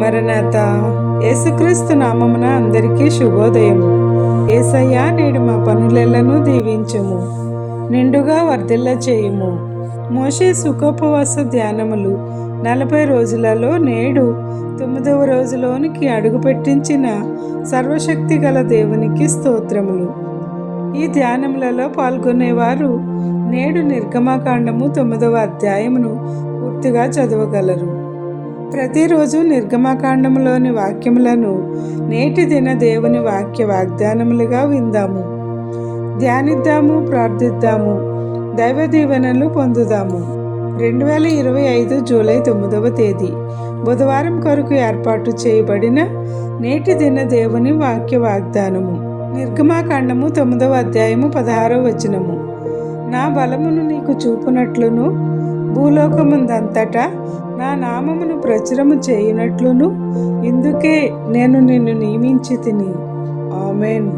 మరణాత యేసుక్రీస్తు నామమున అందరికీ శుభోదయం. ఏసయ్యా నేడు మా పనులెల్లను దీవించము నిండుగా వర్ధిల్ల చేయుము. మోషే సుఖోపవాస ధ్యానములు నలభై రోజులలో నేడు తొమ్మిదవ రోజులోనికి అడుగుపెట్టించిన సర్వశక్తి గల దేవునికి స్తోత్రములు. ఈ ధ్యానములలో పాల్గొనేవారు నేడు నిర్గమాకాండము తొమ్మిదవ అధ్యాయమును పూర్తిగా చదవగలరు. ప్రతిరోజు నిర్గమాకాండములోని వాక్యములను నేటి దిన దేవుని వాక్య వాగ్దానములుగా విందాము. ధ్యానిద్దాము ప్రార్థిద్దాము దైవ దీవెనలు పొందుదాము. రెండు వేల ఇరవై ఐదు జూలై తొమ్మిదవ తేదీ. బుధవారం కొరకు ఏర్పాటు చేయబడిన నేటి దిన దేవుని వాక్య వాగ్దానము. నిర్గమాకాండము తొమ్మిదవ అధ్యాయము పదహారవ వచనము. నా బలమును నీకు చూపునట్లును భూలోకముందంతటా నా నామమును ప్రచురము చేయునట్లును ఇందుకే నేను నిన్ను నియమించి తిని. ఆమెన్.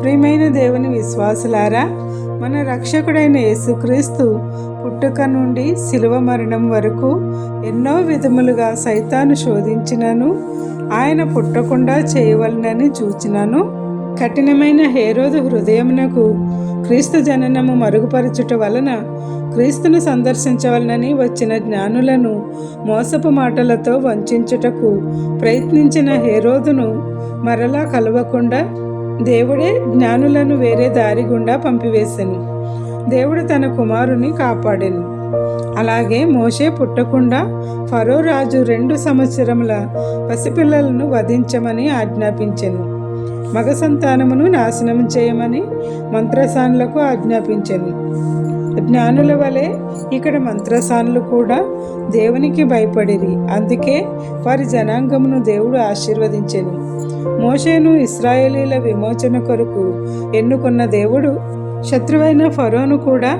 ప్రియమైన దేవుని విశ్వాసులారా మన రక్షకుడైన యేసుక్రీస్తు పుట్టుక నుండి శిలువ మరణం వరకు ఎన్నో విధములుగా సైతాను శోధించినను ఆయన పుట్టకుండా చేయవలనని చూచినాను. కఠినమైన హేరోదు హృదయమునకు క్రీస్తు జననము మరుగుపరచుట వలన క్రీస్తును సందర్శించవలనని వచ్చిన జ్ఞానులను మోసపు మాటలతో వంచుటకు ప్రయత్నించిన హేరోదును మరలా కలవకుండా దేవుడే జ్ఞానులను వేరే దారి గుండా పంపివేశను దేవుడు తన కుమారుని కాపాడెను. అలాగే మోషే పుట్టకుండా ఫరో రాజు రెండు సంవత్సరముల పసిపిల్లలను వధించమని ఆజ్ఞాపించెను. మగ సంతానమును నాశనం చేయమని మంత్రసానులకు ఆజ్ఞాపించను. జ్ఞానుల వలె ఇక్కడ మంత్రసానులు కూడా దేవునికి భయపడిరి. అందుకే వారి జనాంగమును దేవుడు ఆశీర్వదించెను. మోషేను ఇస్రాయేలీల విమోచన కొరకు ఎన్నుకున్న దేవుడు శత్రువైన ఫరోను కూడా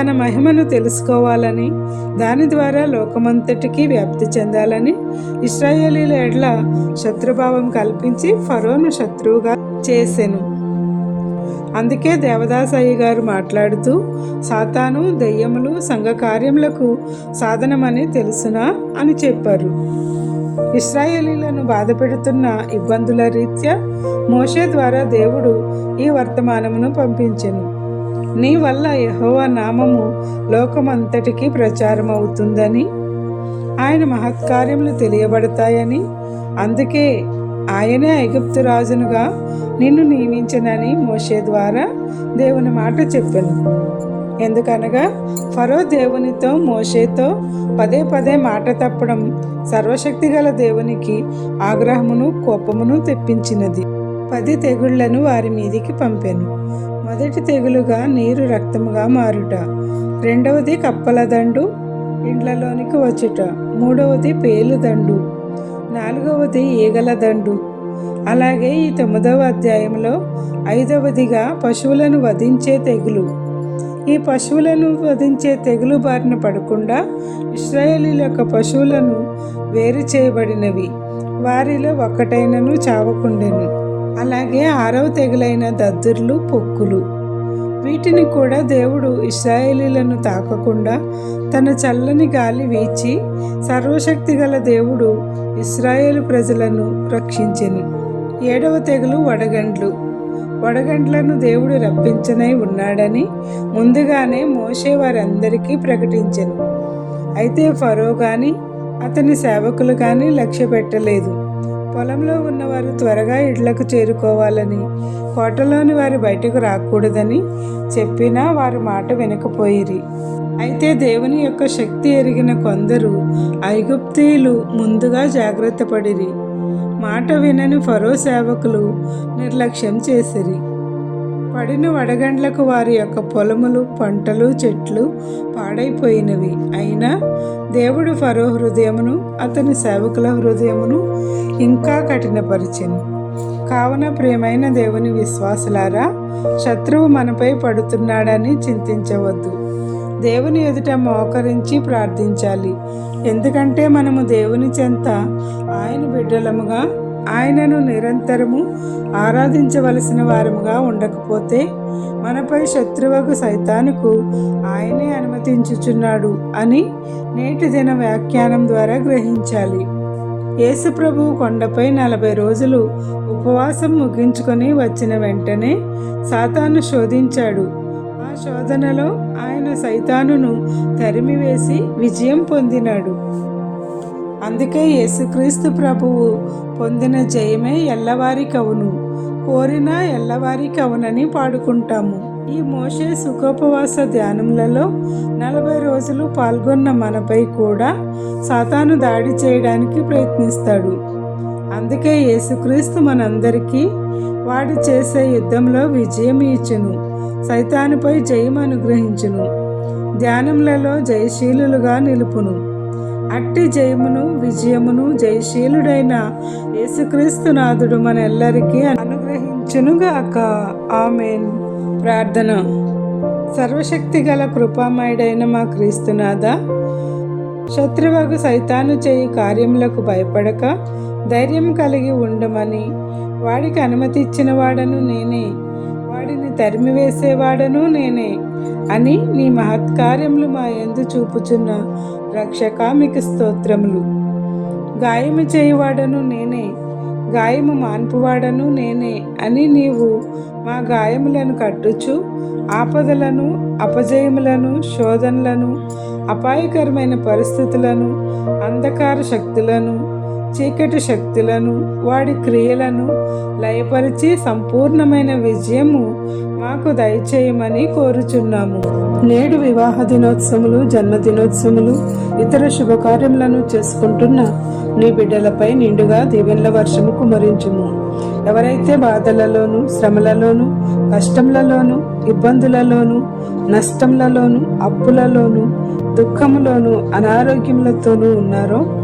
తన మహిమను తెలుసుకోవాలని దాని ద్వారా లోకమంతటికి వ్యాప్తి చెందాలని ఇస్రాయేలీల ఎడ్ల శత్రుభావం కల్పించి ఫరోను శత్రువుగా చేసెను. అందుకే దేవదాసయ్య గారు మాట్లాడుతూ సాతాను దెయ్యములు సంఘ కార్యములకు సాధనమని తెలుసునా? అని చెప్పారు. ఇస్రాయేలీలను బాధపెడుతున్న ఇబ్బందుల రీత్యా మోషే ద్వారా దేవుడు ఈ వర్తమానమును పంపించెను. నీ వల్ల యహోవా నామము లోకమంతటికీ ప్రచారం అవుతుందని ఆయన మహత్కార్యములు తెలియబడతాయని అందుకే ఆయనే ఐగుప్తు రాజునుగా నిన్ను నియమించనని మోషే ద్వారా దేవుని మాట చెప్పాను. ఎందుకనగా ఫరో దేవునితో మోషేతో పదే పదే మాట తప్పడం సర్వశక్తిగల దేవునికి ఆగ్రహమును కోపమును తెప్పించినది. పది తెగుళ్ళను వారి మీదికి పంపాను. మొదటి తెగులుగా నీరు రక్తముగా మారుట. రెండవది కప్పల దండు ఇండ్లలోనికి వచ్చుట. మూడవది పేలు దండు నాలుగవది ఈగల దండు అలాగే ఈ తొమ్మిదవ అధ్యాయంలో ఐదవదిగా పశువులను వధించే తెగులు. ఈ పశువులను వధించే తెగులు బారిన పడకుండా ఇస్రాయేలీల యొక్క పశువులను వేరు చేయబడినవి. వారిలో ఒక్కటైనను చావకుండెను. అలాగే ఆరవ తెగులైన దద్దుర్లు పొక్కులు. వీటిని కూడా దేవుడు ఇస్రాయేలీలను తాకకుండా తన చల్లని గాలి వీచి సర్వశక్తి గల దేవుడు ఇస్రాయేల్ ప్రజలను రక్షించెను. ఏడవ తెగులు వడగండ్లు. వడగండ్లను దేవుడు రప్పించనై ఉన్నాడని ముందుగానే మోసే వారందరికీ ప్రకటించను. అయితే ఫరో కానీ అతని సేవకులు కానీ లక్ష్య పెట్టలేదు పొలంలో ఉన్నవారు త్వరగా ఇళ్ళకు చేరుకోవాలని కోటలోని వారు బయటకు రాకూడదని చెప్పినా వారు మాట వినకపోయిరి. అయితే దేవుని యొక్క శక్తి ఎరిగిన కొందరు ఐగుప్తీయులు ముందుగా జాగ్రత్త పడిరి. మాట వినని ఫరో సేవకులు నిర్లక్ష్యం చేసిరి. పడిన వడగండ్లకు వారి యొక్క పొలములు పంటలు చెట్లు పాడైపోయినవి. అయినా దేవుడు ఫరో హృదయమును అతని సేవకుల హృదయమును ఇంకా కఠినపరిచెను. కావున ప్రేమైన దేవుని విశ్వాసులారా శత్రువు మనపై పడుతున్నాడని చింతించవద్దు. దేవుని ఎదుట మోకరించి ప్రార్థించాలి. ఎందుకంటే మనము దేవుని చెంత ఆయన బిడ్డలముగా ఆయనను నిరంతరము ఆరాధించవలసిన వారముగా ఉండకపోతే మనపై శత్రువుకు సైతానుకు ఆయనే అనుమతించుచున్నాడు అని నేటి దిన వ్యాఖ్యానం ద్వారా గ్రహించాలి. యేసుప్రభు కొండపై నలభై రోజులు ఉపవాసం ముగించుకొని వచ్చిన వెంటనే సాతాను శోధించాడు. ఆ శోధనలో ఆయన సైతానును తరిమివేసి విజయం పొందినాడు. అందుకే యేసుక్రీస్తు ప్రభువు పొందిన జయమే ఎల్లవారి కవును కోరినా ఎల్లవారి కవునని పాడుకుంటాము. ఈ మోషే సుఖోపవాస ధ్యానములలో నలభై రోజులు పాల్గొన్న మనపై కూడా సాతాను దాడి చేయడానికి ప్రయత్నిస్తాడు. అందుకే యేసుక్రీస్తు మనందరికీ వాడు చేసే యుద్ధంలో విజయం ఇచ్చును సైతానుపై జయం అనుగ్రహించును. ధ్యానములలో జయశీలులుగా నిలుపును. అట్టి జయమును విజయమును జయశీలుడైన యేసుక్రీస్తునాథుడు మనెల్లరికీ అనుగ్రహించునుగాక. ఆమెన్. ప్రార్థన. సర్వశక్తి గల కృపామయుడైన మా క్రీస్తునాథ శత్రువకు సైతాను చేయి కార్యములకు భయపడక ధైర్యం కలిగి ఉండమని వాడికి అనుమతి ఇచ్చిన వాడను నేనే. వాడిని తరిమివేసేవాడను నేనే అని నీ మహత్కార్యములు మా ఎందు చూపుచున్న రక్షక మీకు స్తోత్రములు. గాయము చేయువాడను నేనే గాయము మాన్పువాడను నేనే అని నీవు మా గాయములను కట్టుచు ఆపదలను అపజయములను శోధనలను అపాయకరమైన పరిస్థితులను అంధకార శక్తులను చీకటి శక్తులను వాడి క్రియలను లయపరిచి సంపూర్ణమైన విజయము మాకు దయచేయమని కోరుచున్నాము. నేడు వివాహ దినోత్సవములు జన్మదినోత్సవములు ఇతర శుభకార్యములను చేసుకుంటున్న నీ బిడ్డలపై నిండుగా దీవెనల వర్షము కుమరించుము. ఎవరైతే బాధలలోను శ్రమలలోను కష్టములలోను ఇబ్బందులలోను నష్టములలోను అప్పులలోను దుఃఖములోను అనారోగ్యములతోనూ ఉన్నారో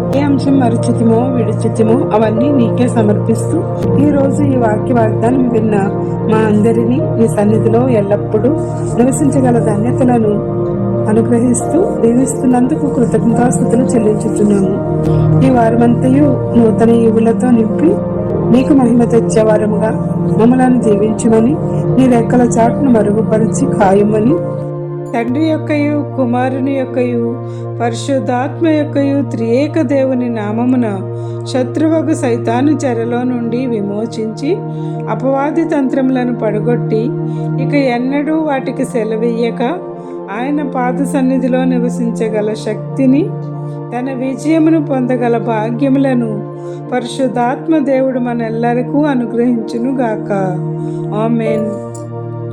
ఏ అంశం మరుచితిమో విడిచితిమో అవన్నీ నీకే సమర్పిస్తూ ఈ రోజు ఈ వాక్య వాగ్దానం విన్న మా అందరినీ నీ సన్నిధిలో ఎల్లప్పుడూ నివసించగల ధన్యతలను అనుగ్రహిస్తూ దీవిస్తున్నందుకు కృతజ్ఞతాస్థుతులు చెల్లించుతున్నాము ఈ వారమంతయు నూతన ఈవులతో నింపి నీకు మహిమ తెచ్చేవారముగా మమ్మలను దీవించమని నీ రెక్కల చాటును మరుగుపరిచి ఖాయమని తండ్రి యొక్కయు కుమారుని యొక్కయు పరిశుద్ధాత్మ యొక్కయు త్రియేక దేవుని నామమున శత్రువుకు సైతాను చెరలో నుండి విమోచించి అపవాది తంత్రములను పడగొట్టి ఇక ఎన్నడూ వాటికి సెలవెయ్యక ఆయన పాద సన్నిధిలో నివసించగల శక్తిని తన విజయమును పొందగల భాగ్యములను పరిశుద్ధాత్మ దేవుడు మనెల్లరికూ అనుగ్రహించునుగాక. ఆమెన్.